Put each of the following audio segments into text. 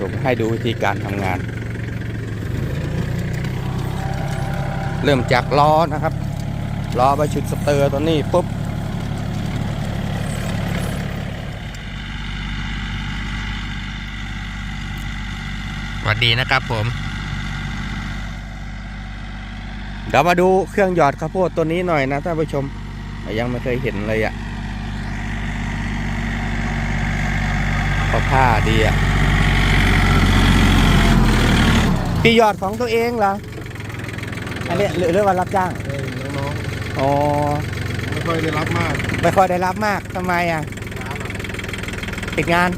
ผมให้ดูวิธีการทำงาน เริ่มจากล้อนะครับล้อไปชุดสเตอร์ตัวนี้ปุ๊บสวัสดีนะครับผม เดี๋ยวมาดูเครื่องหยอดข้าวโพดตัวนี้หน่อยนะท่านผู้ชม ยังไม่เคยเห็นเลยอะ่ะเขาผ้าดีอะ่ะ พี่หยอดของตัวเองเหรอ อันนี้หรือเรื่องว่ารับจ้าง เออน้องอ๋อ ๆไม่ค่อยได้รับมากไม่ค่อยได้รับมากทำไมอะร้านอะติดงาน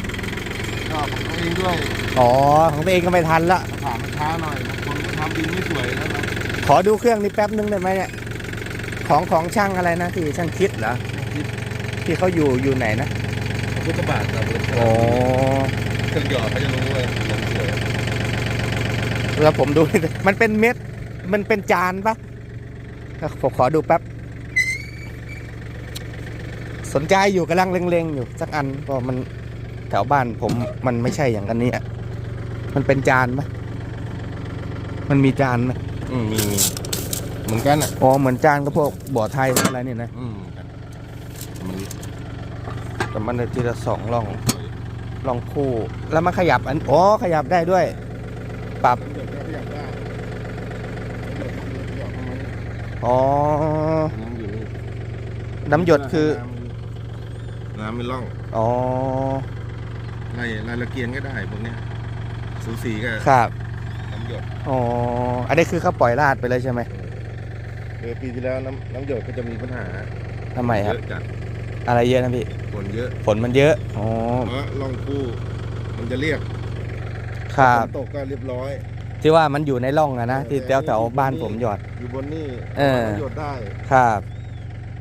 ก็ของตัวเองด้วยอ๋อ ของตัวเองก็ไม่ทันละ ถามมันช้าหน่อยบางคนก็ทำดินไม่สวยแล้วนะขอดูเครื่องนี้แป๊บนึงได้ไหมเนี่ย ของของช่างอะไรนะที่ช่างคิดเหรอ ที่เขาอยู่อยู่ไหนนะ พุทธบาทครับอ๋อเครื่องหยอดเขาจะรู้ว่าลงสวย แล้วผมดูมันเป็นเม็ด มันเป็นจานปะผมขอดูแป๊บ สนใจอยู่กำลังเล็งๆอยู่สักอันก็มันแถวบ้านผมมันไม่ใช่อย่างอันนี้อะมันเป็นจานปะมันมีจานไหมอืมมีมีเหมือนกันอะอ๋อเหมือนจานก็พวกบ่อไทยอะไรนี่นะอืมมันแต่มันทีละสองล่องล่องคู่ แล้วมันขยับอันอ๋อขยับได้ด้วย ปรับ เดี๋ยวก็ขยับได้เดี๋ยวก็หยอดเข้ามานี่ อ๋อ น้ำอยู่นี่น้ำหยดคือ น้ำไม่ร่องอ๋อ ไล่ไล่ละเกียงก็ได้พวกเนี้ยสูสีก็ครับ น้ำหยดอ๋อ อันนี้คือเขาปล่อยลาดไปเลยใช่ไหมเออปีที่แล้วน้ำน้ำหยดก็จะมีปัญหาทำไมครับ เยอะจัดอะไรเยอะนะพี่ ฝนเยอะฝนมันเยอะ อ๋อ เพราะร่องคู่ มันจะเรียบครับ ฝนตกก็เรียบร้อย ที่ว่ามันอยู่ในร่องอะนะที่แถวแถวบ้านผมหยอด อยู่บนนี่เออน้ำหยดได้ครับ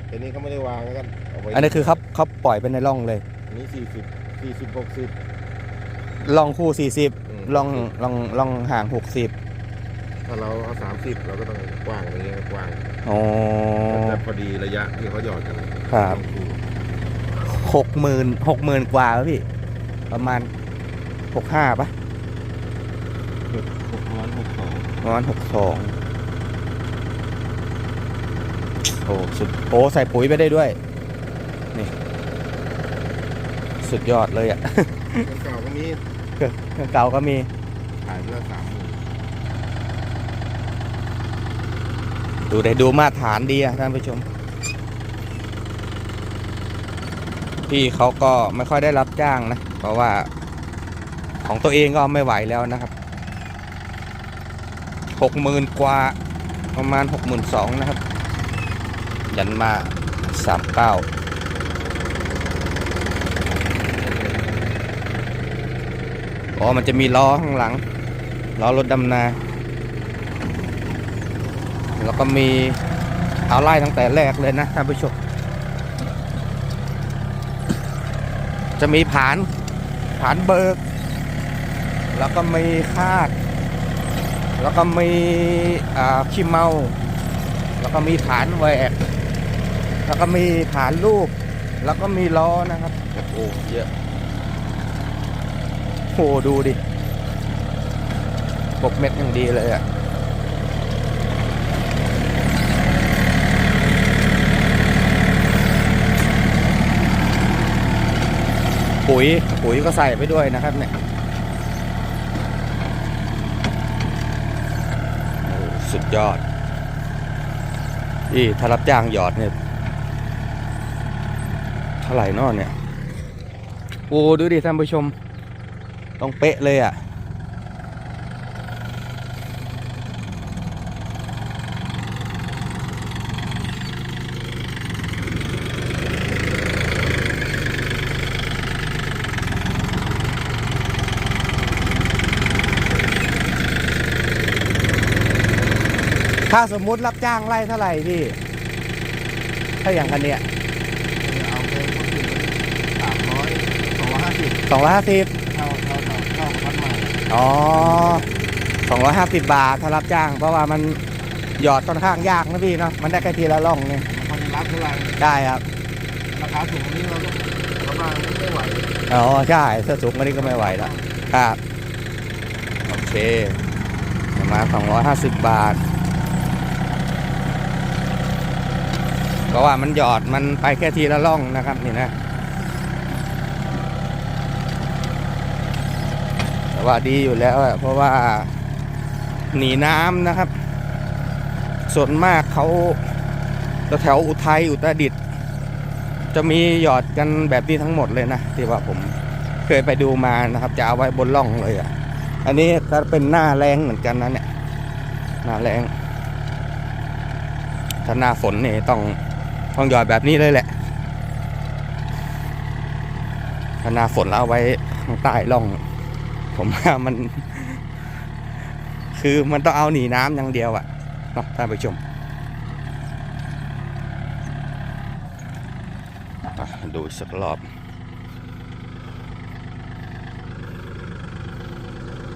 แต่นี่เขาไม่ได้วางกันเอาไว้อันนี้คือเขาเขาปล่อยไปในร่องเลยอันนี้สี่สิบสี่สิบหกสิบร่องคู่สี่สิบร่องร่องร่องห่างหกสิบถ้าเราเอาสามสิบเราก็ต้องกว้างอย่างเงี้ยกว้างอ๋อแต่พอดีระยะที่เขาหยอดกันครับองคู่หกหมื่นหกหมื่นกว่าแล้วพี่ ประมาณหกห้าปะ หกร้อยหกสองประมาณหกสองโอ้สุดโอ้ใส่ปุ๋ยไปได้ด้วย นี่ สุดยอดเลยอะเก่าก็มีเครื่องเก่าก็มี ขายไปแล้วสามหมื่นดูได้ดูมาตรฐานดีอะท่านผู้ชม พี่เขาก็ไม่ค่อยได้รับจ้างนะ เพราะว่าของตัวเองก็ไม่ไหวแล้วนะครับ หกหมื่นกว่าประมาณหกหมื่นสองนะครับ ยันมาสามเก้าอ๋อมันจะมีล้อข้างหลังล้อรถดำนา แล้วก็มีเอาไล่ตั้งแต่แรกเลยนะท่านผู้ชมจะมีผานผานเบิก แล้วก็มีคาด แล้วก็มีขี้เมา แล้วก็มีฐานแหวก แล้วก็มีฐานรูป แล้วก็มีล้อนะครับ โอ้เยอะโอ้ดูดิปกเม็ดอย่างดีเลยอะปุ๋ยปุ๋ยก็ใส่ไปด้วยนะครับเนี่ยโอ้ สุดยอดนี่ถ้ารับจ้างหยอดเนี่ยเท่าไหร่นอเนี่ย โอ้ ดูดิท่านผู้ชม ต้องเป๊ะเลยอะ่ะ ถ้าสมมุติรับจ้างไล่เท่าไหร่พี่ ถ้าอย่างคันเนี้ยเอาไปคนอื่นสามร้อยสองร้อยห้าสิบสองร้อยห้าสิบเท่าเท่าเท่าเท่าพันใหม่อ๋อสองร้อยห้าสิบบาทถ้ารับจ้าง เพราะว่ามันหยอดค่อนข้างยากนะพี่เนาะมันได้แค่ทีละร่องเนี่ยมันรับเท่าไหร่ได้ครับราคาสูงนี้เราก็กำลังไม่ไหวอ๋อใช่เสื้อสูงอันนี้ก็ไม่ไหวแล้วครับเคประมาณ250 บาท ก็ว่ามันหยอดมันไปแค่ทีละล่องนะครับนี่นะแต่ว่าดีอยู่แล้วอะเพราะว่าหนีน้ำนะครับ ส่วนมากเขาแถวอุทัยอุตรดิตถ์จะมีหยอดกันแบบนี้ทั้งหมดเลยนะที่ว่าผมเคยไปดูมานะครับ จะเอาไว้บนล่องเลยอะ อันนี้ก็เป็นหน้าแรงเหมือนกันนะเนี่ยหน้าแรงถ้าหน้าฝนนี่ต้อง ต้องหยอดแบบนี้เลยแหละถ้าหน้าฝนแล้วเอาไว้ข้างใต้ล่อง ผมว่ามัน คือมันต้องเอาหนีน้ำอย่างเดียวอะนะท่านผู้ชมดูสักรอบ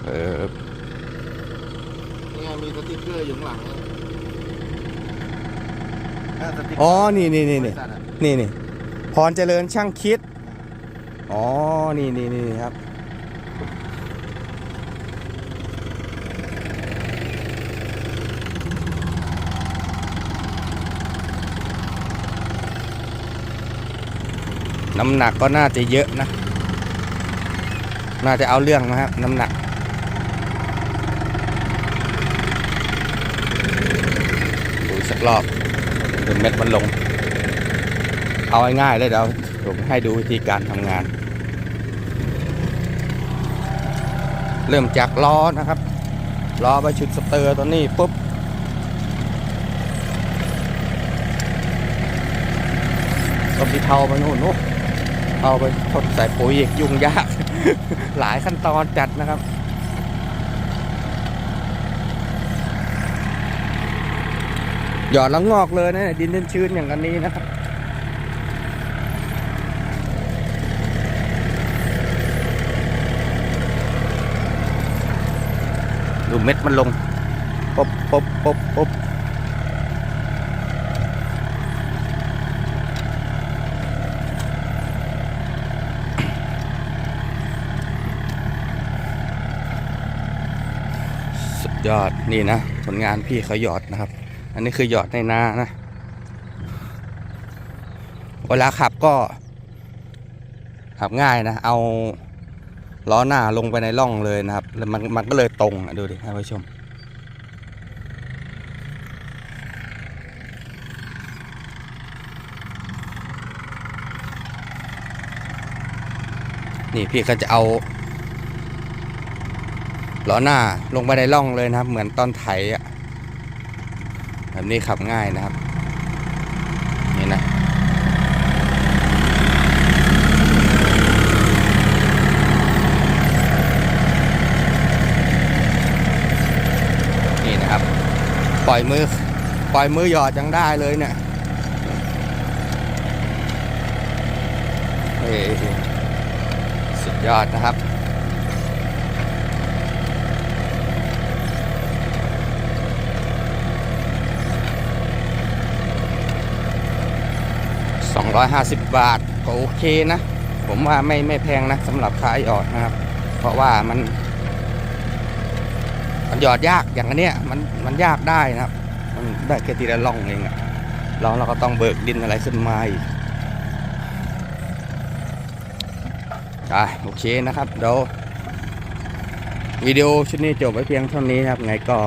เออเนี่ยมีสติ๊กเกอร์อยู่งหลังนะถ้าสติ๊กเก อ๋อ นี่นี่นี่นี่นี่นี่พรเจริญช่างคิด อ๋อ นี่นี่นี่ครับ น้ำหนักก็น่าจะเยอะนะ น่าจะเอาเรื่องนะครับ น้ำหนักดูสักรอบ จนเม็ดมันลง เอาง่ายๆเลยเดี๋ยวผมให้ดูวิธีการทำงาน เริ่มจากล้อนะครับล้อไปชุดสเตอร์ตัวนี้ปุ๊บก็มีเทาไปนู่นนู้นเอาไปทดใส่ปุ๋ยอีกยุ่งยาก หลายขั้นตอนจัดนะครับ หยอดแล้วงอกเลยนะดินชื้นๆอย่างอันนี้นะครับดูเม็ดมันลงปบปบปบปบสุดยอดนี่นะ ผลงานพี่เขาหยอดนะครับ อันนี้คือหยอดในนานะ เวลาขับก็ขับง่ายนะ เอาล้อหน้าลงไปในร่องเลยนะครับ แล้วมันมันก็เลยตรงอะดูดิท่านผู้ชม นี่พี่ก็จะเอาล้อหน้าลงไปในร่องเลยนะครับ เหมือนตอนไถอะ แบบนี้ขับง่ายนะครับ นี่นะนี่นะครับ ปล่อยมือ ปล่อยมือหยอดยังได้เลยเนี่ยเฮ้ยสุดยอดนะครับ 250 บาทก็โอเคนะ ผมว่าไม่ไม่แพงนะสำหรับค่าหยอดนะครับ เพราะว่ามัน มันหยอดยากอย่างอันเนี้ยมันมันยากได้นะครับ มันได้แค่ทีละล่องเองอะล่องเราก็ต้องเบิกดินอะไรขึ้นมาอีกอะโอเคนะครับเดี๋ยววิดีโอชุดนี้จบไว้เพียงเท่านี้ครับ ไงก็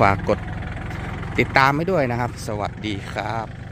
ฝากกดติดตามไว้ด้วยนะครับ สวัสดีครับ